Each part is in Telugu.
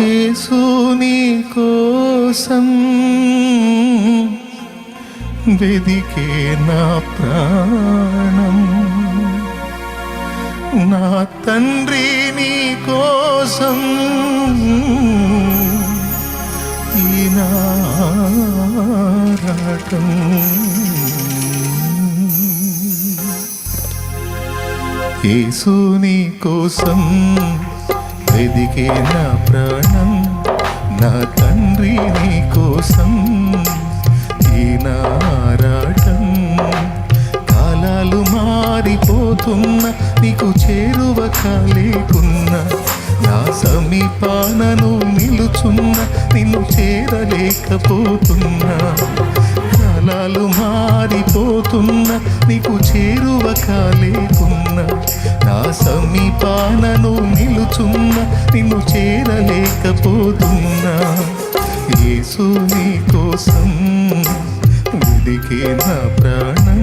యేసుని కోసం వెదికే నా ప్రాణం. నా తండ్రి నీ కోసం ఈ నారాటం యేసుని కోసం వెదికే నా ప్రాణం నా తండ్రి నీ కోసం. ఈ నారాటం కాలాలు మారిపోతున్న నీకు చేరువ కాలేకున్నా నా సమీపానను నిలుచున్న నిన్ను చేరలేకపోతున్నా. కాలాలు మారిపోతున్న నీకు చేరువ కాలేకున్నా సమీపానను నిలుచున్న నిన్ను చేరలేకపోతున్నా. యేసు నీ కోసం విడికే నా ప్రాణం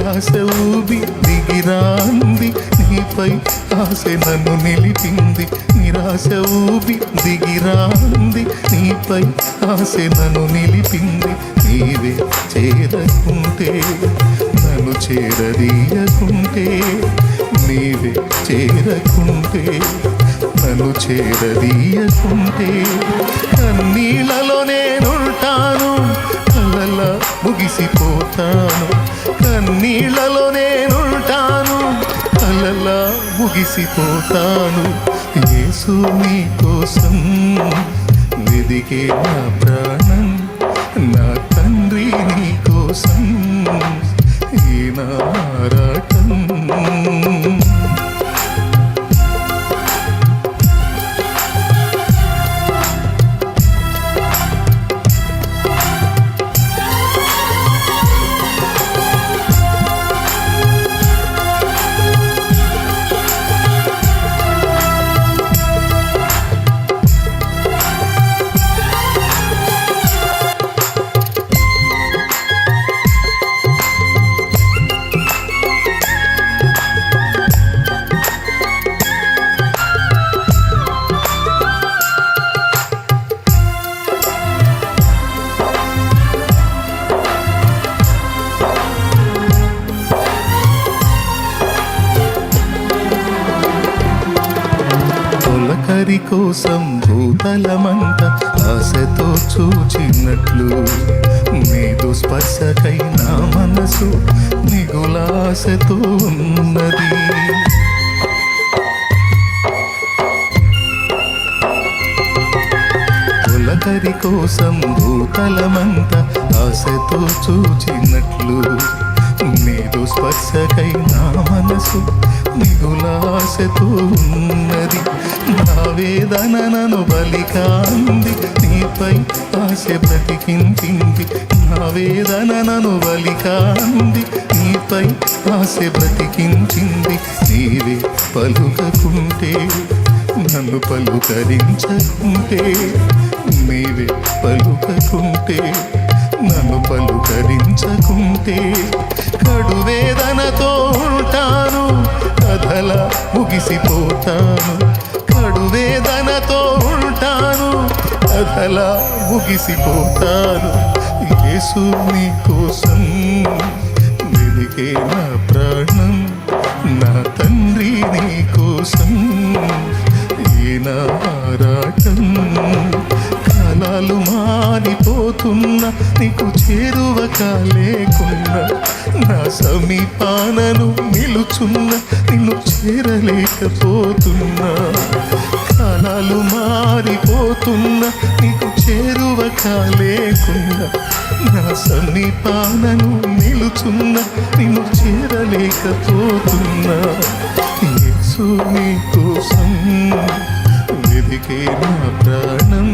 నిరాశ ఊబి దిగిరాంది నీపై ఆశ నన్ను నిలిపింది. నిరాశ ఊబి దిగిరాంది నీపై ఆశ నన్ను నిలిపింది. నీవే చేరకుంటే నన్ను చేరదీయకుంటే నీవే చేరకుంటే నన్ను చేరదీయకుంటే కన్నీళ్ళలో ముగిసిపోతాను. కన్నీళ్ళలో నేనుంటాను. అలలా ముగిసిపోతాను. యేసు నీ కోసం వెదికే నా ప్రాణ తొలకరి కోసం భూతలమంత ఆశతో చూచినట్లు. నీదు స్పర్శకై నా మనసు నిగులాశతో ఉన్నది. తొలకరి కోసం భూతలమంత ఆశతో చూచినట్లు. నీదు స్పర్శకై నా మనసు మిగులాశతో ఉన్నది. నా వేదన నన్ను బలికాంది నీపై ఆశ బ్రతికించింది నా వేదన నన్ను బలికాంది నీపై ఆశ బ్రతికించింది. నీవే పలుకకుంటే నన్ను పలుకరించకుంటే నీవే పలుకకుంటే నన్ను పలుకరించకుంటే కడు వేదనతో ఉంటాను కథల ముగిసిపోతాను. కడు వేదనతో ఉంటాను కథల ముగిసిపోతాను. యేసు నీ కోసం వెలిగే నా ప్రాణం నా తండ్రి మారిపోతున్నా నీకు చేరువ కాలేకున్నా నా సమీపానను నిలుచున్న నిన్ను చేరలేకపోతున్నా. కాలాలు మారిపోతున్నా నీకు చేరువ కాలేకున్నా నా సమీపానను నిలుచున్న నిన్ను చేరలేకపోతున్నా. యేసు నీ కోసం వెదికే నా ప్రాణం.